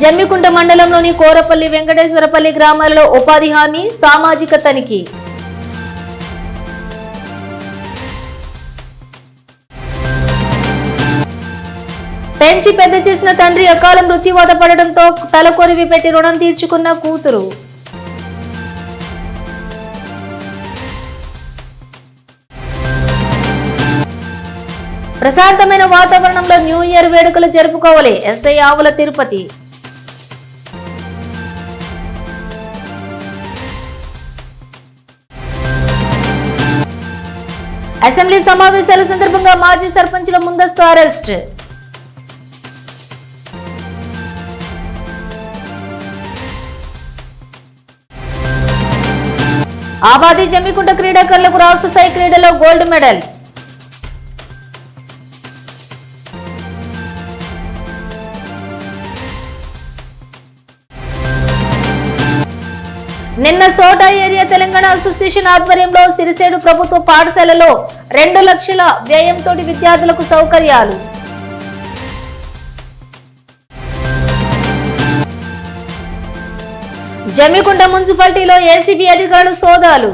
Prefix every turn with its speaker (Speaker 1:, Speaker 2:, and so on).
Speaker 1: జమ్మికుంట మండలంలోని కోరపల్లి వెంకటేశ్వరపల్లి గ్రామాలలో ఉపాధి హామీ సామాజిక తనిఖీ. పెంచి పెద్ద చేసిన తండ్రి అకాల మృత్యువాత పడడంతో తలకొరివి పెట్టి రుణం తీర్చుకున్న కూతురు. ప్రశాంతమైన వాతావరణంలో న్యూ ఇయర్ వేడుకలు జరుపుకోవాలి ఎస్ఐ ఆవుల తిరుపతి. అసెంబ్లీ సమావేశాల సందర్భంగా మాజీ సర్పంచ్ల ముందస్తు అరెస్ట్. ఆబాది జమ్మికుంట క్రీడాకారులకు రాష్ట్ర స్థాయి క్రీడలో గోల్డ్ మెడల్. నిన్న సోటా ఏరియా తెలంగాణ అసోసియేషన్ ఆధ్వర్యంలో సిరిసేడు ప్రభుత్వ పాఠశాలలో రెండు లక్షల వ్యయంతో విద్యార్థులకు సౌకర్యాలు. జమ్మికుంట మున్సిపాలిటీలో ఏసీబీ అధికారులు సోదాలు.